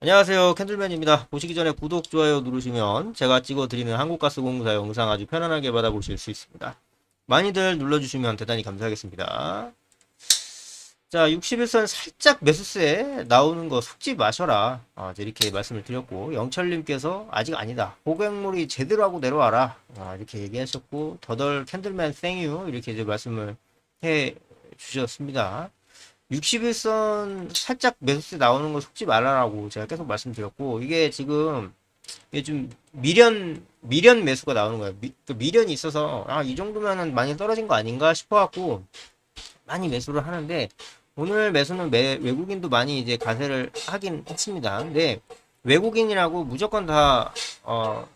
안녕하세요. 캔들맨입니다. 보시기 전에 구독 좋아요 누르시면 제가 찍어드리는 한국가스공사 영상 아주 편안하게 받아보실 수 있습니다. 많이들 눌러주시면 대단히 감사하겠습니다. 자 61선 살짝 매수세 나오는 거 속지 마셔라. 아, 이렇게 말씀을 드렸고 영철님께서 아직 아니다. 고객물이 제대로 하고 내려와라. 아, 이렇게 얘기하셨고 더덜 캔들맨 땡유 이렇게 이제 말씀을 해 주셨습니다 61선 살짝 매수세 나오는 거 속지 말라라고 제가 계속 말씀드렸고 이게 지금 이게 좀 미련 미련 매수가 나오는 거예요. 미, 그 미련이 있어서 아 이 정도면은 많이 떨어진 거 아닌가 싶어갖고 많이 매수를 하는데 오늘 매수는 매, 외국인도 많이 이제 가세를 하긴 했습니다. 근데 외국인이라고 무조건 다 어,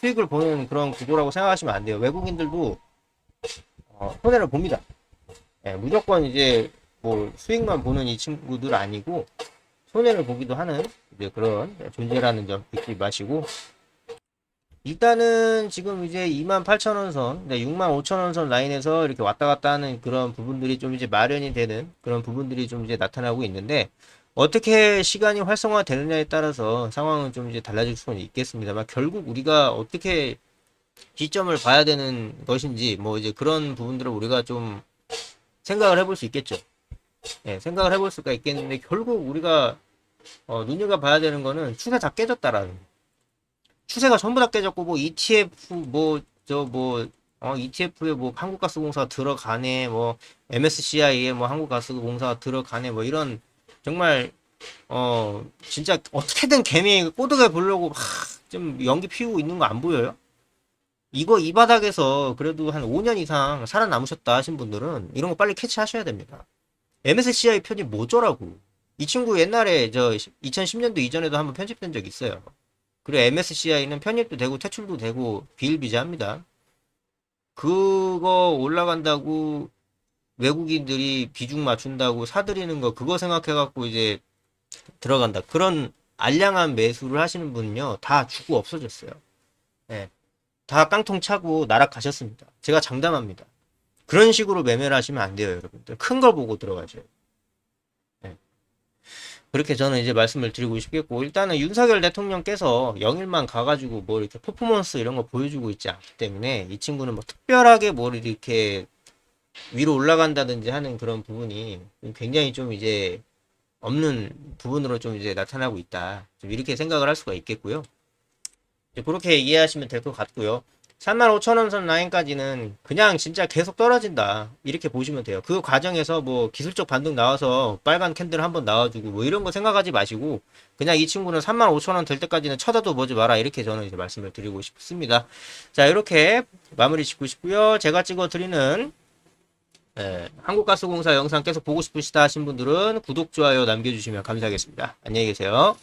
수익을 보는 그런 구조라고 생각하시면 안 돼요. 외국인들도 어, 손해를 봅니다. 예, 무조건 이제 뭐 수익만 보는 이 친구들 아니고 손해를 보기도 하는 이제 그런 존재라는 점 잊지 마시고 일단은 지금 이제 28,000원 선, 네, 65,000원 선 라인에서 이렇게 왔다 갔다 하는 그런 부분들이 좀 이제 마련이 되는 그런 부분들이 좀 이제 나타나고 있는데 어떻게 시간이 활성화 되느냐에 따라서 상황은 좀 이제 달라질 수는 있겠습니다만 결국 우리가 어떻게 시점을 봐야 되는 것인지 뭐 이제 그런 부분들을 우리가 좀 생각을 해볼 수 있겠죠. 예, 생각을 해볼 수가 있겠는데 결국 우리가 어, 눈여겨 봐야 되는 거는 추세 다 깨졌다라는 거. 추세가 전부 다 깨졌고 뭐 ETF 뭐 저뭐 어, ETF에 뭐 한국가스공사 들어가네 뭐 MSCI에 뭐 한국가스공사가 들어가네 뭐 이런 정말 어 진짜 어떻게든 개미 꼬드겨 보려고 막 좀 연기 피우고 있는 거 안 보여요? 이거 이 바닥에서 그래도 한 5년 이상 살아남으셨다 하신 분들은 이런 거 빨리 캐치하셔야 됩니다. MSCI 편집 뭐죠라고. 이 친구 옛날에 저 2010년도 이전에도 한번 편집된 적 있어요. 그리고 MSCI는 편입도 되고 퇴출도 되고 비일비재합니다. 그거 올라간다고 외국인들이 비중 맞춘다고 사들이는 거 그거 생각해갖고 이제 들어간다. 그런 알량한 매수를 하시는 분은요 다 죽고 없어졌어요. 예. 다 깡통 차고 나락 가셨습니다. 제가 장담합니다. 그런 식으로 매매를 하시면 안 돼요, 여러분들. 큰 걸 보고 들어가셔요. 네. 그렇게 저는 이제 말씀을 드리고 싶겠고, 일단은 윤석열 대통령께서 영일만 가가지고 뭐 이렇게 퍼포먼스 이런 거 보여주고 있지 않기 때문에 이 친구는 뭐 특별하게 뭘 이렇게 위로 올라간다든지 하는 그런 부분이 굉장히 좀 이제 없는 부분으로 좀 이제 나타나고 있다. 좀 이렇게 생각을 할 수가 있겠고요. 그렇게 이해하시면 될 것 같고요. 35,000원 선 라인까지는 그냥 진짜 계속 떨어진다. 이렇게 보시면 돼요. 그 과정에서 뭐 기술적 반등 나와서 빨간 캔들 한번 나와주고 뭐 이런 거 생각하지 마시고 그냥 이 친구는 35,000원 될 때까지는 쳐다도 보지 마라. 이렇게 저는 이제 말씀을 드리고 싶습니다. 자, 이렇게 마무리 짓고 싶고요. 제가 찍어 드리는 예, 한국가스공사 영상 계속 보고 싶으시다 하신 분들은 구독, 좋아요 남겨주시면 감사하겠습니다. 안녕히 계세요.